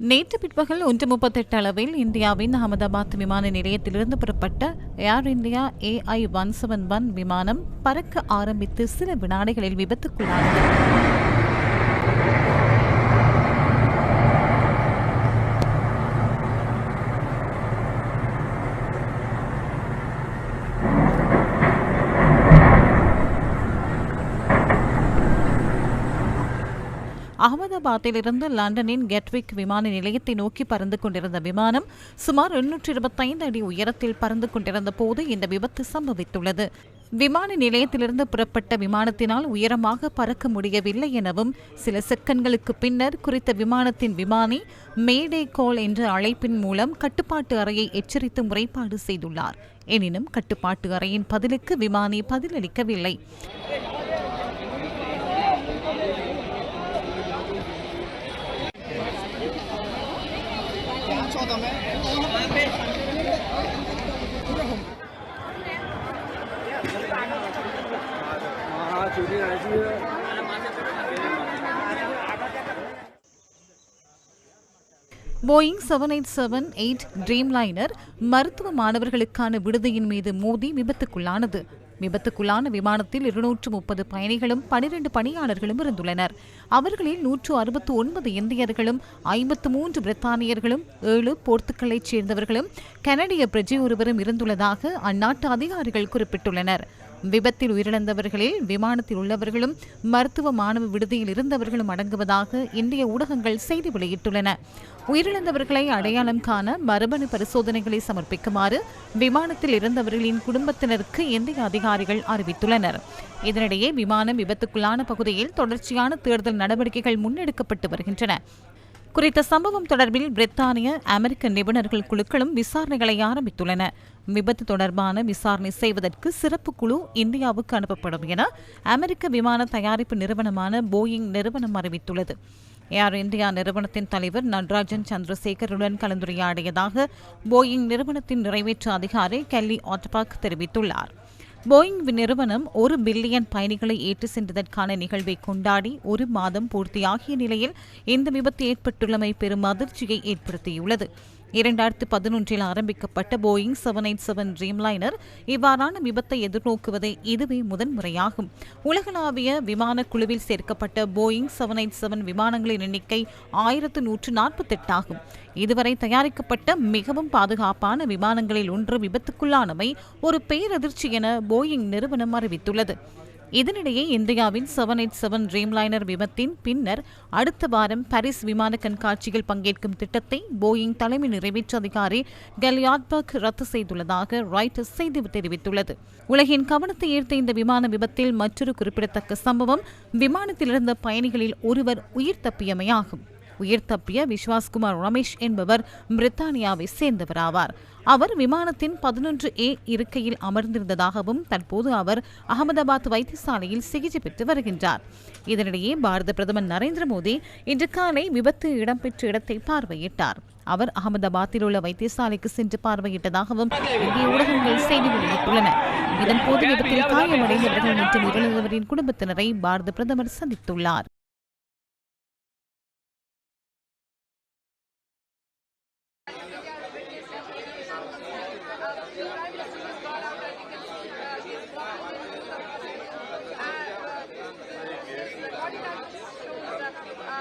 நேற்று பிற்பகல் ஒன்று முப்பத்தெட்டு அளவில் இந்தியாவின் அகமதாபாத் விமான நிலையத்திலிருந்து புறப்பட்ட Air India AI one seven one விமானம் பறக்க ஆரம்பித்து சில வினாடிகளில் விபத்துக்குள்ளானது. அகமதாபாத்திலிருந்து லண்டனின் கெட்விக் விமான நிலையத்தை நோக்கி பறந்து கொண்டிருந்த விமானம் சுமார் எண்ணூற்றி இருபத்தைந்து அடி உயரத்தில் பறந்து கொண்டிருந்த போது இந்த விபத்து சம்பவித்துள்ளது. விமான நிலையத்திலிருந்து புறப்பட்ட விமானத்தினால் உயரமாக பறக்க முடியவில்லை எனவும் சில செகண்ட்களுக்கு பின்னர் குறித்த விமானத்தின் விமானி மேடே கோல் என்ற அழைப்பின் மூலம் கட்டுப்பாட்டு அறையை எச்சரித்து முறைப்பாடு செய்துள்ளார். எனினும் கட்டுப்பாட்டு அறையின் பதிலுக்கு விமானி பதிலளிக்கவில்லை. Boeing seven eight seven eight Dreamliner மருத்துவ மாணவர்களுக்கான விடுதியின் மீது மோதி விபத்துக்குள்ளானது. விபத்துக்குள்ளான விமானத்தில் இருநூற்று முப்பது பயணிகளும் பனிரெண்டு பணியாளர்களும் இருந்துள்ளனர். அவர்களில் நூற்று அறுபத்து ஒன்பது இந்தியர்களும் ஐம்பத்து மூன்று பிரித்தானியர்களும் ஏழு போர்த்துக்கலைச் சேர்ந்தவர்களும் கனடிய பிரஜை ஒருவரும் இருந்துள்ளதாக அந்நாட்டு அதிகாரிகள் குறிப்பிட்டுள்ளனர். விபத்தில் உயிரிழந்தவர்களில் விமானத்தில் உள்ளவர்களும் மருத்துவ மாணவ விடுதியில் இருந்தவர்களும் அடங்குவதாக இந்திய ஊடகங்கள் செய்தி வெளியிட்டுள்ளன. உயிரிழந்தவர்களை அடையாளம் காண மரபணு பரிசோதனைகளை சமர்ப்பிக்குமாறு விமானத்தில் இருந்தவர்களின் குடும்பத்தினருக்கு இந்திய அதிகாரிகள் அறிவித்துள்ளனர். இதனிடையே விமானம் விபத்துக்குள்ளான பகுதியில் தொடர்ச்சியான தேர்தல் நடவடிக்கைகள் முன்னெடுக்கப்பட்டு வருகின்றன. குறித்த சம்பவம் தொடர்பில் பிரித்தானிய அமெரிக்க நிபுணர்கள் குழுக்களும் விசாரணைகளை ஆரம்பித்துள்ளன. விபத்து தொடர்பான விசாரணை செய்வதற்கு சிறப்பு குழு இந்தியாவுக்கு அனுப்பப்படும் என அமெரிக்க விமான தயாரிப்பு நிறுவனமான போயிங் நிறுவனம் அறிவித்துள்ளது. ஏர் இந்தியா நிறுவனத்தின் தலைவர் நடராஜன் சந்திரசேகருடன் கலந்துரையாடியதாக போயிங் நிறுவனத்தின் நிறைவேற்று அதிகாரி கெல்லி ஆட்பாக் தெரிவித்துள்ளார். போயிங் நிறுவனம் ஒரு பில்லியன் பயணிகளை ஏற்று சென்றதற்கான நிகழ்வை கொண்டாடி ஒரு மாதம் பூர்த்தியாகிய நிலையில் இந்த விபத்து ஏற்பட்டுள்ளமை பெரும் அதிர்ச்சியை ஏற்படுத்தியுள்ளது. இரண்டாயிரத்து பதினொன்றில் ஆரம்பிக்கப்பட்ட Boeing seven eight seven Dreamliner இவ்வாறான விபத்தை எதிர்நோக்குவதே இதுவே முதன்முறையாகும். உலகளாவிய விமான குழுவில் சேர்க்கப்பட்ட போயிங் செவன் எயிட் செவன் விமானங்களின் எண்ணிக்கை ஆயிரத்து நூற்று நாற்பத்தெட்டாகும் இதுவரை தயாரிக்கப்பட்ட மிகவும் பாதுகாப்பான விமானங்களில் ஒன்று விபத்துக்குள்ளானமை ஒரு பேரதிர்ச்சி என போயிங் நிறுவனம் அறிவித்துள்ளது. இதனிடையே இந்தியாவின் செவன் எயிட் செவன் ட்ரீம்லைனர் விபத்தின் பின்னர் அடுத்த வாரம் பாரிஸ் விமான கண்காட்சியில் பங்கேற்கும் திட்டத்தை போயிங் தலைமை நிறைவேற்று அதிகாரி கல்யாட்பர்க் ரத்து செய்துள்ளதாக ரைட்டர்ஸ் செய்தி தெரிவித்துள்ளது. உலகின் கவனத்தை ஈர்த்த இந்த விமான விபத்தில் மற்றொரு குறிப்பிடத்தக்க சம்பவம் விமானத்திலிருந்த பயணிகளில் ஒருவர் உயிர் தப்பியமையாகும். உயிர் தப்பிய விஸ்வாஸ்குமார் ரமேஷ் என்பவர் பிரித்தானியாவை சேர்ந்தவர் ஆவார் அவர் விமானத்தின் பதினொன்று ஏ இருக்கையில் அமர்ந்திருந்ததாகவும் தற்போது அவர் அகமதாபாத் வைத்தியசாலையில் சிகிச்சை பெற்று வருகின்றார். இதனிடையே பாரத பிரதமர் நரேந்திர மோடி இன்று காலை விபத்து இடம்பெற்ற இடத்தை பார்வையிட்டார். அவர் அகமதாபாத்தில் உள்ள வைத்தியசாலைக்கு சென்று பார்வையிட்டதாகவும் இந்திய ஊடகங்கள் செய்தி வெளியிட்டுள்ளன. இதன்போது விபத்தில் காயமடைந்தவர்கள் மற்றும் உயிரிழந்தவரின் குடும்பத்தினரை பாரத பிரதமர் சந்தித்துள்ளார்.